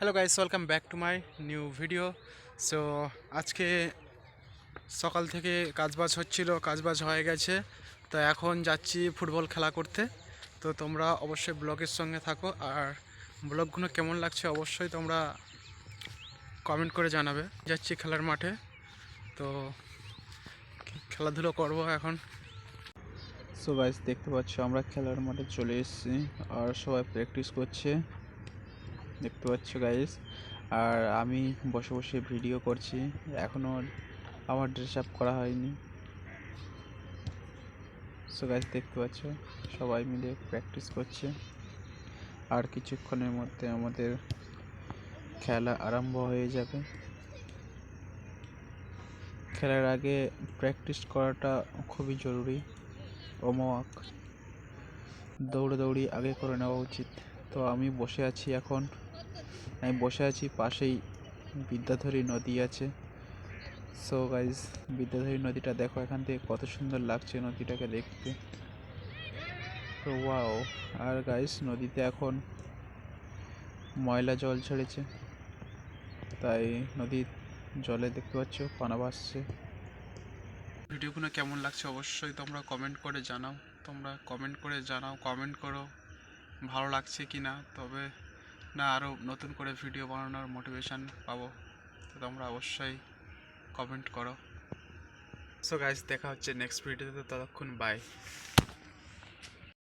Hello guys welcome back to my new video so আজকে সকাল থেকে কাজবাজ হচ্ছিল, কাজবাজ হয়ে গেছে। তো এখন যাচ্ছি ফুটবল খেলা করতে। তো তোমরা অবশ্যই ব্লগের সঙ্গে থাকো। আর ব্লগগুলো কেমন লাগছে অবশ্যই তোমরা কমেন্ট করে জানাবে। যাচ্ছি খেলার মাঠে। তো খেলাধুলো করব এখন? সো গাইস দেখতে পাচ্ছ আমরা খেলার মাঠে চলে এসেছি। আর সবাই প্র্যাকটিস করছে। দেখতে পাচ্ছ গাইস আর আমি বসে বসে ভিডিও করছি। এখনও আমার ড্রেস আপ করা হয়নি। সো গাইস দেখতে পাচ্ছ? সবাই মিলে প্র্যাকটিস করছে। আর কিছুক্ষণের মধ্যে আমাদের খেলা আরম্ভ হয়ে যাবে। খেলার আগে প্র্যাকটিস করাটা খুবই জরুরি। হোমওয়ার্ক দৌড়াদৌড়ি আগে করে নেওয়া উচিত। তো আমি বসে আছি এখন। আমি বসে আছি, পাশেই বিদ্যাধরী নদী আছে। সো গাইজ বিদ্যাধরী নদীটা দেখো এখান থেকে কত সুন্দর লাগছে নদীটাকে দেখতে। তো ওয়াও আর গাইস নদীতে এখন ময়লা জল ছেড়েছে তাই নদীর জলে দেখতে পাচ্ছ, পানা ভাসছে। ভিডিওগুলো কেমন লাগছে অবশ্যই তোমরা কমেন্ট করে জানাও। তোমরা কমেন্ট করে জানাও কমেন্ট করো, ভালো লাগছে কি না তবে না আরও নতুন করে ভিডিও বানানোর মোটিভেশান পাবো, তো তোমরা অবশ্যই কমেন্ট করো। সো গাইজ দেখা হচ্ছে নেক্সট ভিডিওতে ততক্ষণ বাই